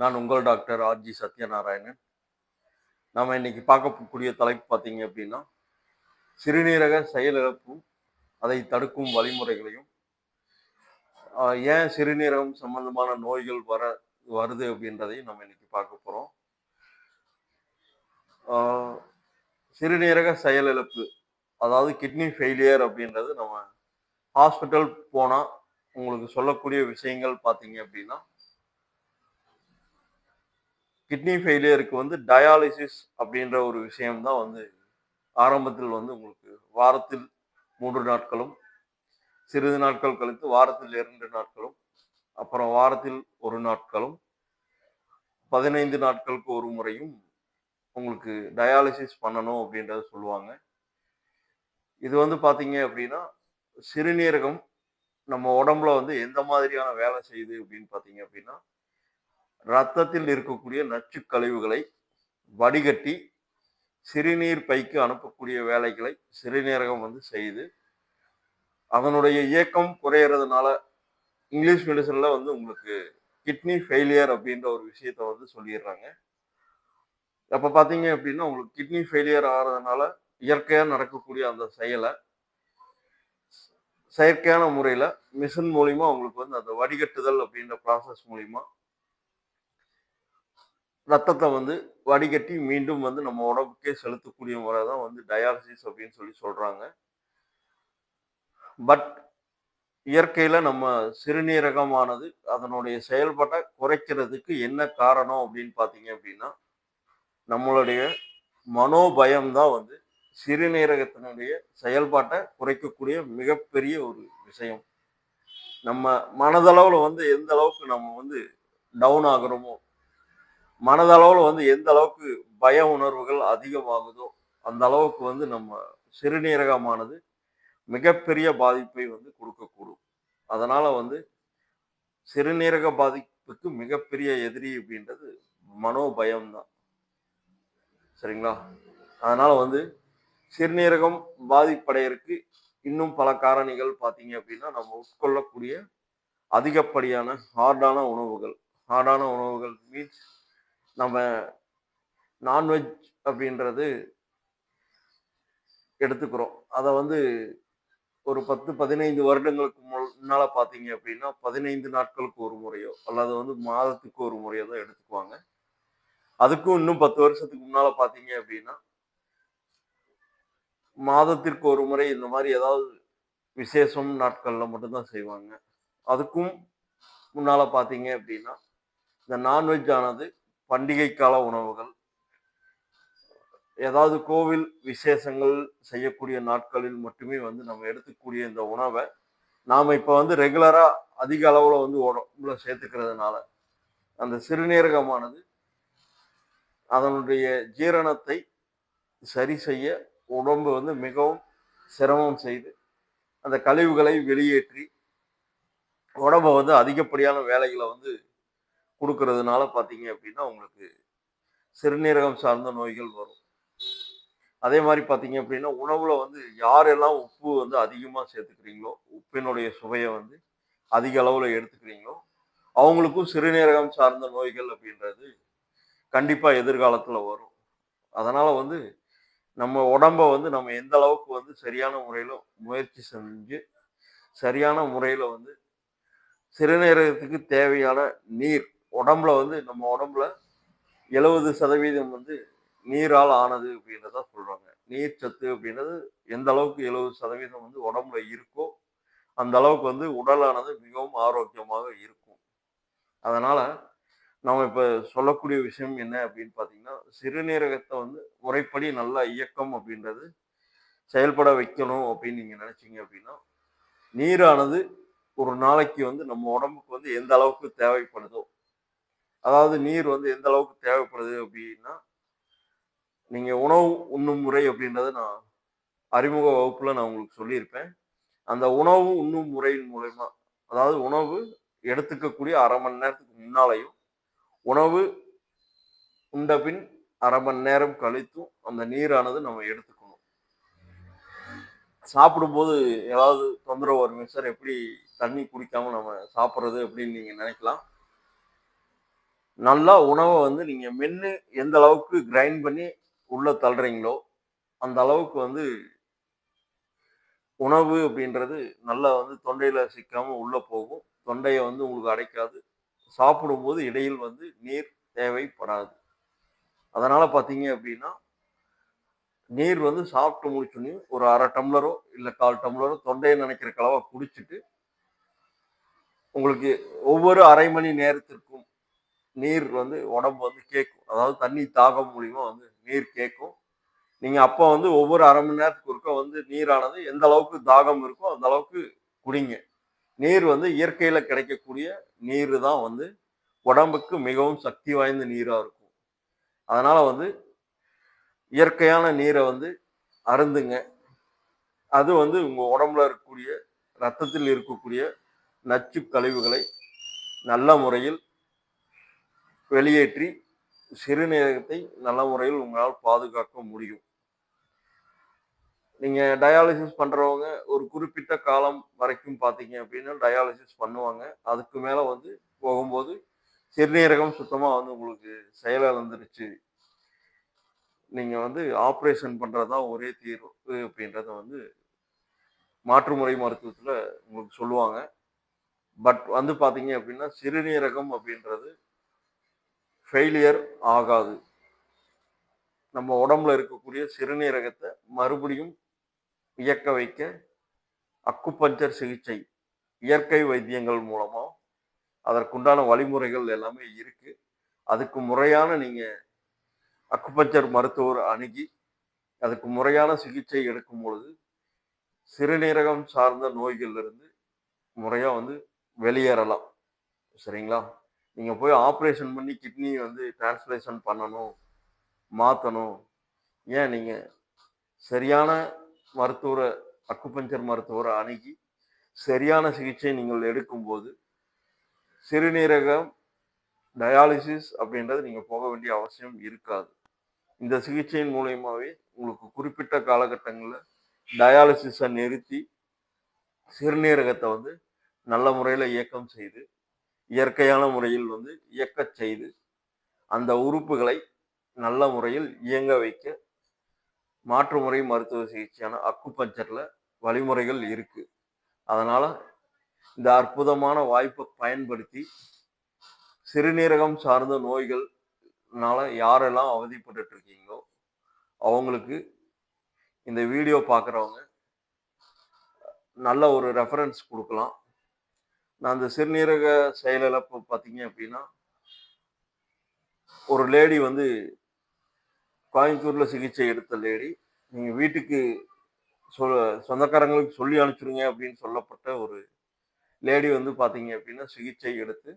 நான் உங்கள் doctor RJ Sathyanarayanan. நம்ம இன்னைக்கு பார்க்கக்கூடிய தலைப்பு பார்த்தீங்க அப்படின்னா சிறுநீரக செயலிழப்பும் அதை தடுக்கும் வழிமுறைகளையும் ஏன் சிறுநீரகம் சம்பந்தமான நோய்கள் வர வருது அப்படின்றதையும் நம்ம இன்னைக்கு பார்க்க போகிறோம் சிறுநீரக செயலிழப்பு அதாவது கிட்னி ஃபெயிலியர் அப்படின்றது நம்ம ஹாஸ்பிட்டல் போனால் உங்களுக்கு சொல்லக்கூடிய விஷயங்கள் பார்த்தீங்க அப்படின்னா கிட்னி ஃபெயிலியருக்கு வந்து டயாலிசிஸ் அப்படின்ற ஒரு விஷயம்தான் வந்து ஆரம்பத்தில் வந்து உங்களுக்கு வாரத்தில் மூன்று நாட்களும் சிறிது நாட்கள் கழித்து வாரத்தில் இரண்டு நாட்களும் அப்புறம் வாரத்தில் ஒரு நாட்களும் பதினைந்து நாட்களுக்கு ஒரு முறையும் உங்களுக்கு டயாலிசிஸ் பண்ணணும் அப்படின்றத சொல்லுவாங்க. இது வந்து பார்த்தீங்க அப்படின்னா சிறுநீரகம் நம்ம உடம்புல வந்து எந்த மாதிரியான வேலை செய்யுது அப்படின்னு பார்த்தீங்க அப்படின்னா ரத்தத்தில் இருக்கக்கூடிய நச்சு கழிவுகளை வடிகட்டி சிறுநீர் பைக்கு அனுப்பக்கூடிய வேலைகளை சிறுநீரகம் வந்து செய்து அதனுடைய இயக்கம் குறையிறதுனால இங்கிலீஷ் மெடிசனில் வந்து உங்களுக்கு கிட்னி ஃபெயிலியர் அப்படின்ற ஒரு விஷயத்த வந்து சொல்லிடுறாங்க. அப்போ பார்த்தீங்க அப்படின்னா உங்களுக்கு கிட்னி ஃபெயிலியர் ஆகிறதுனால இயற்கையாக நடக்கக்கூடிய அந்த செயலை செயற்கையான முறையில் மிஷின் மூலிமா உங்களுக்கு வந்து அந்த வடிகட்டுதல் அப்படின்ற ப்ராசஸ் மூலிமா ரத்தத்தை வந்து வடிகட்டி மீண்டும் வந்து நம்ம உடம்புக்கே செலுத்தக்கூடிய முறை தான் வந்து டயாலிசிஸ் அப்படின்னு சொல்லி சொல்கிறாங்க பட் இயற்கையில் நம்ம சிறுநீரகமானது அதனுடைய செயல்பாட்டை குறைக்கிறதுக்கு என்ன காரணம் அப்படின்னு பார்த்தீங்க அப்படின்னா நம்மளுடைய மனோபயம் தான் வந்து சிறுநீரகத்தினுடைய செயல்பாட்டை குறைக்கக்கூடிய மிகப்பெரிய ஒரு விஷயம். நம்ம மனதளவில் வந்து எந்த அளவுக்கு நம்ம வந்து டவுன் ஆகிறோமோ மனதளவில் வந்து எந்த அளவுக்கு பய உணர்வுகள் அதிகமாகுதோ அந்த அளவுக்கு வந்து நம்ம சிறுநீரகமானது மிகப்பெரிய பாதிப்பை வந்து கொடுக்கக்கூடும். அதனால் வந்து சிறுநீரக பாதிப்புக்கு மிகப்பெரிய எதிரி அப்படின்றது மனோபயம்தான். சரிங்களா? அதனால் வந்து சிறுநீரகம் பாதிப்படையிறதுக்கு இன்னும் பல காரணிகள் பார்த்தீங்க அப்படின்னா நம்ம உட்கொள்ளக்கூடிய அதிகப்படியான ஹார்டான உணவுகள் ஹார்டான உணவுகள் மீன்ஸ் நம்ம நான்வெஜ் அப்படின்றது எடுத்துக்கிறோம். அதை வந்து ஒரு பத்து பதினைந்து வருடங்களுக்கு முன்னால் பார்த்தீங்க அப்படின்னா பதினைந்து நாட்களுக்கு ஒரு முறையோ அல்லது வந்து மாதத்துக்கு ஒரு முறையோ தான் எடுத்துக்குவாங்க. அதுக்கும் இன்னும் பத்து வருஷத்துக்கு முன்னால் பார்த்தீங்க அப்படின்னா மாதத்திற்கு ஒரு முறை இந்த மாதிரி ஏதாவது விசேஷம் நாட்களில் மட்டும்தான் செய்வாங்க. அதுக்கும் முன்னால் பார்த்தீங்க அப்படின்னா இந்த நான்வெஜ் ஆனது பண்டிகை கால உணவுகள் ஏதாவது கோவில் விசேஷங்கள் செய்யக்கூடிய நாட்களில் மட்டுமே வந்து நம்ம எடுத்துக்கூடிய இந்த உணவை நாம் இப்போ வந்து ரெகுலராக அதிக அளவில் வந்து உடம்புல சேர்த்துக்கிறதுனால அந்த சிறுநீரகமானது அதனுடைய ஜீரணத்தை சரி செய்ய உடம்பு வந்து மிகவும் சிரமம் செய்து அந்த கழிவுகளை வெளியேற்றி உடம்பை வந்து அதிகப்படியான வேலைகளை வந்து கொடுக்கறதுனால பார்த்தீங்க அப்படின்னா உங்களுக்கு சிறுநீரகம் சார்ந்த நோய்கள் வரும். அதே மாதிரி பார்த்தீங்க அப்படின்னா உணவில் வந்து யாரெல்லாம் உப்பு வந்து அதிகமாக சேர்த்துக்கிறீங்களோ உப்பினுடைய சுவையை வந்து அதிக அளவில் எடுத்துக்கிறீங்களோ அவங்களுக்கும் சிறுநீரகம் சார்ந்த நோய்கள் அப்படின்றது கண்டிப்பாக எதிர்காலத்தில் வரும். அதனால் வந்து நம்ம உடம்ப வந்து நம்ம எந்த அளவுக்கு வந்து சரியான முறையில் முயற்சி செஞ்சு சரியான முறையில் வந்து சிறுநீரகத்துக்கு தேவையான நீர் உடம்புல வந்து நம்ம உடம்புல எழுபது சதவீதம் வந்து நீரால் ஆனது அப்படின்றத சொல்கிறாங்க நீர் சத்து அப்படின்றது எந்த அளவுக்கு எழுபது சதவீதம் வந்து உடம்புல இருக்கோ அந்த அளவுக்கு வந்து உடலானது மிகவும் ஆரோக்கியமாக இருக்கும். அதனால் நம்ம இப்போ சொல்லக்கூடிய விஷயம் என்ன அப்படின்னு பார்த்தீங்கன்னா சிறுநீரகத்தை வந்து முறைப்படி நல்லா இயக்கம் அப்படின்றது செயல்பட வைக்கணும் அப்படின்னு நீங்கள் நினச்சிங்க அப்படின்னா நீரானது ஒரு நாளைக்கு வந்து நம்ம உடம்புக்கு வந்து எந்த அளவுக்கு தேவைப்படுதோ அதாவது நீர் வந்து எந்த அளவுக்கு தேவைப்படுது அப்படின்னா நீங்க உணவு உண்ணும் முறை அப்படின்றத நான் அறிமுக வகுப்புல நான் உங்களுக்கு சொல்லியிருப்பேன். அந்த உணவு உண்ணும் முறையின் மூலயமா அதாவது உணவு எடுத்துக்கக்கூடிய அரை மணி நேரத்துக்கு முன்னாலையும் உணவு உண்ட பின் அரை மணி நேரம் கழித்தும் அந்த நீரானது நம்ம எடுத்துக்கணும். சாப்பிடும்போது ஏதாவது தொந்தரவு வருமே. சார் எப்படி தண்ணி குடிக்காம நம்ம சாப்பிட்றது அப்படின்னு நீங்க நினைக்கலாம். நல்லா உணவை வந்து நீங்கள் மென்று எந்த அளவுக்கு கிரைண்ட் பண்ணி உள்ளே தள்ளுறீங்களோ அந்த அளவுக்கு வந்து உணவு அப்படின்றது நல்லா வந்து தொண்டையில் சிக்காமல் உள்ளே போகும். தொண்டையை வந்து உங்களுக்கு அடைக்காது. சாப்பிடும்போது இடையில் வந்து நீர் தேவைப்படாது. அதனால் பார்த்தீங்க அப்படின்னா நீர் வந்து சாப்பிட்டு முடிச்சோன்னே ஒரு அரை டம்ளரோ இல்லை கால் டம்ளரோ தொண்டையை நினைக்கிற கலவை குடிச்சிட்டு உங்களுக்கு ஒவ்வொரு அரை மணி நேரத்திற்கும் நீர் வந்து உடம்பு வந்து கேட்கும் அதாவது தண்ணி தாகம் மூலிமா வந்து நீர் கேட்கும் நீங்கள் அப்போ வந்து ஒவ்வொரு அரை மணி நேரத்துக்கு ஒருக்க வந்து நீரானது எந்த அளவுக்கு தாகம் இருக்கோ அந்த அளவுக்கு குடிங்க. நீர் வந்து இயற்கையில் கிடைக்கக்கூடிய நீர் தான் வந்து உடம்புக்கு மிகவும் சக்தி வாய்ந்த நீராக இருக்கும். அதனால் வந்து இயற்கையான நீரை வந்து அருந்துங்க. அது வந்து உங்கள் உடம்புல இருக்கக்கூடிய ரத்தத்தில் இருக்கக்கூடிய நச்சு கழிவுகளை நல்ல முறையில் வெளியேற்றி சிறுநீரகத்தை நல்ல முறையில் உங்களால் பாதுகாக்க முடியும். நீங்கள் டயாலிசிஸ் பண்ணுறவங்க ஒரு குறிப்பிட்ட காலம் வரைக்கும் பார்த்தீங்க அப்படின்னா டயாலிசிஸ் பண்ணுவாங்க. அதுக்கு மேலே வந்து போகும்போது சிறுநீரகம் சுத்தமாக வந்து உங்களுக்கு செயலிழந்துருச்சு நீங்கள் வந்து ஆப்ரேஷன் பண்ணுறது தான் ஒரே தீர்வு அப்படின்றத வந்து மாற்றுமுறை மருத்துவத்தில் உங்களுக்கு சொல்லுவாங்க. பட் வந்து பார்த்தீங்க அப்படின்னா சிறுநீரகம் அப்படின்றது ஃபெயிலியர் ஆகாது. நம்ம உடம்புல இருக்கக்கூடிய சிறுநீரகத்தை மறுபடியும் இயக்க வைக்க அக்குப்பஞ்சர் சிகிச்சை இயற்கை வைத்தியங்கள் மூலமாக அதற்குண்டான வழிமுறைகள் எல்லாமே இருக்குது அதுக்கு முறையான நீங்கள் அக்குப்பஞ்சர் மருத்துவர் அணுகி அதுக்கு முறையான சிகிச்சை எடுக்கும் பொழுது சிறுநீரகம் சார்ந்த நோய்கள்ல முறையாக வந்து வெளியேறலாம். சரிங்களா? நீங்கள் போய் ஆப்ரேஷன் பண்ணி கிட்னி வந்து டிரான்ஸ்லேஷன் பண்ணணும் மாற்றணும் ஏன்? நீங்கள் சரியான மருத்துவரை அக்குபஞ்சர் மருத்துவரை அணுகி சரியான சிகிச்சை நீங்கள் எடுக்கும்போது சிறுநீரகம் டயாலிசிஸ் அப்படின்றது நீங்கள் போக வேண்டிய அவசியம் இருக்காது. இந்த சிகிச்சையின் மூலயமாவே உங்களுக்கு குறிப்பிட்ட காலகட்டங்களில் டயாலிசிஸை நிறுத்தி சிறுநீரகத்தை வந்து நல்ல முறையில் இயக்கம் செய்து இயற்கையான முறையில் வந்து இயக்கச் செய்து அந்த உறுப்புகளை நல்ல முறையில் இயங்க வைக்க மாற்று முறை மருத்துவ சிகிச்சையான அக்குபஞ்சரில் வழிமுறைகள் இருக்குது அதனால் இந்த அற்புதமான வாய்ப்பை பயன்படுத்தி சிறுநீரகம் சார்ந்த நோய்கள்னால யாரெல்லாம் அவதிப்பட்டு இருக்கீங்களோ அவங்களுக்கு இந்த வீடியோ பார்க்குறவங்க நல்ல ஒரு ரெஃபரன்ஸ் கொடுக்கலாம். நான் அந்த சிறுநீரக செயலிழப்பு பார்த்தீங்க அப்படின்னா ஒரு லேடி வந்து கோயம்புத்தூரில் சிகிச்சை எடுத்த லேடி நீங்கள் வீட்டுக்கு சொல் சொந்தக்காரங்களுக்கு சொல்லி அனுப்பிச்சிடுங்க அப்படின்னு சொல்லப்பட்ட ஒரு லேடி வந்து பார்த்தீங்க அப்படின்னா சிகிச்சை எடுத்து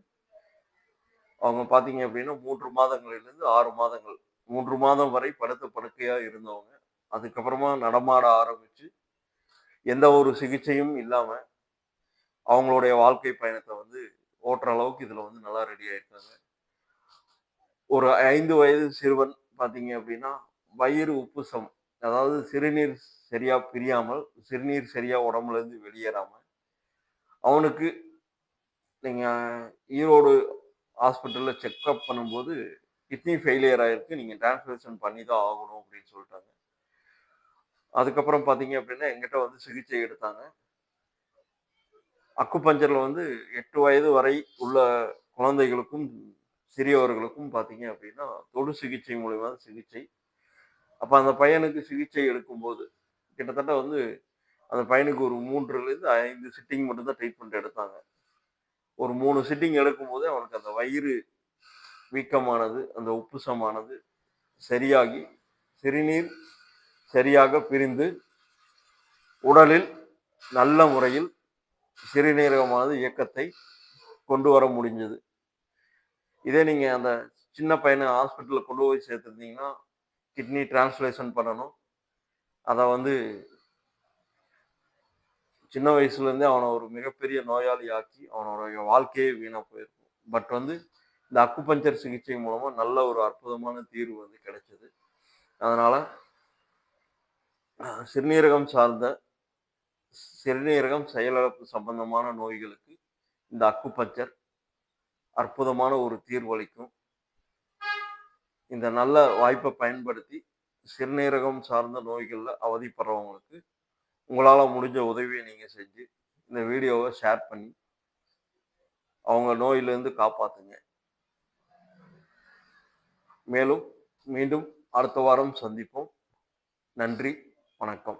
அவங்க பார்த்தீங்க அப்படின்னா மூன்று மாதங்களிலிருந்து ஆறு மாதங்கள் மூன்று மாதம் வரை படுத்த படுக்கையாக இருந்தவங்க. அதுக்கப்புறமா நடமாட ஆரம்பித்து எந்த ஒரு சிகிச்சையும் இல்லாமல் அவங்களுடைய வாழ்க்கை பயணத்தை வந்து ஓட்டுற அளவுக்கு இதுல வந்து நல்லா ரெடி ஆயிருக்காங்க. ஒரு ஐந்து வயது சிறுவன் பார்த்தீங்க அப்படின்னா வயிறு உப்புசம் அதாவது சிறுநீர் சரியா பிரியாமல் சிறுநீர் சரியா உடம்புல இருந்து வெளியேறாம அவனுக்கு நீங்க ஈரோடு ஹாஸ்பிட்டல்ல செக்அப் பண்ணும்போது கிட்னி ஃபெயிலியர் ஆயிருக்கு. நீங்க டிரான்ஸ்லேஷன் பண்ணி தான் ஆகணும் அப்படின்னு சொல்லிட்டாங்க. அதுக்கப்புறம் பார்த்தீங்க அப்படின்னா எங்கிட்ட வந்து சிகிச்சை எடுத்தாங்க. அக்குபஞ்சர்ல வந்து எட்டு வயது வரை உள்ள குழந்தைகளுக்கும் சிறியவர்களுக்கும் பார்த்தீங்க அப்படின்னா தொடு சிகிச்சை மூலிமா சிகிச்சை. அப்போ அந்த பையனுக்கு சிகிச்சை எடுக்கும்போது கிட்டத்தட்ட வந்து அந்த பையனுக்கு ஒரு மூன்றுலேருந்து ஐந்து சிட்டிங் மட்டும்தான் ட்ரீட்மெண்ட் எடுத்தாங்க. ஒரு மூணு சிட்டிங் எடுக்கும்போது அவனுக்கு அந்த வயிறு வீக்கமானது அந்த உப்புசமானது சரியாகி சிறுநீர் சரியாக பிரிந்து உடலில் நல்ல முறையில் சிறுநீரகமானது இயக்கத்தை கொண்டு வர முடிஞ்சது. இதே நீங்கள் அந்த சின்ன பையனை ஹாஸ்பிட்டலில் கொண்டு போய் சேர்த்துருந்தீங்கன்னா கிட்னி டிரான்ஸ்லேஷன் பண்ணணும். அதை வந்து சின்ன வயசுலேருந்தே அவனை ஒரு மிகப்பெரிய நோயாளி ஆக்கி அவனோட வாழ்க்கையே வீணாக போயிருக்கும். பட் வந்து இந்த அக்குபஞ்சர் சிகிச்சை மூலமாக நல்ல ஒரு அற்புதமான தீர்வு வந்து கிடைச்சது. அதனால் சிறுநீரகம் சார்ந்த சிறுநீரகம் செயலிழப்பு சம்பந்தமான நோய்களுக்கு இந்த அக்குப்பஞ்சர் அற்புதமான ஒரு தீர்வளிக்கும். இந்த நல்ல வாய்ப்பை பயன்படுத்தி சிறுநீரகம் சார்ந்த நோய்களில் அவதிப்படுறவங்களுக்கு உங்களால் முடிஞ்ச உதவியை நீங்கள் செஞ்சு இந்த வீடியோவை ஷேர் பண்ணி அவங்க நோயிலிருந்து காப்பாற்றுங்க மேலும் மீண்டும் அடுத்த வாரம் சந்திப்போம். நன்றி வணக்கம்.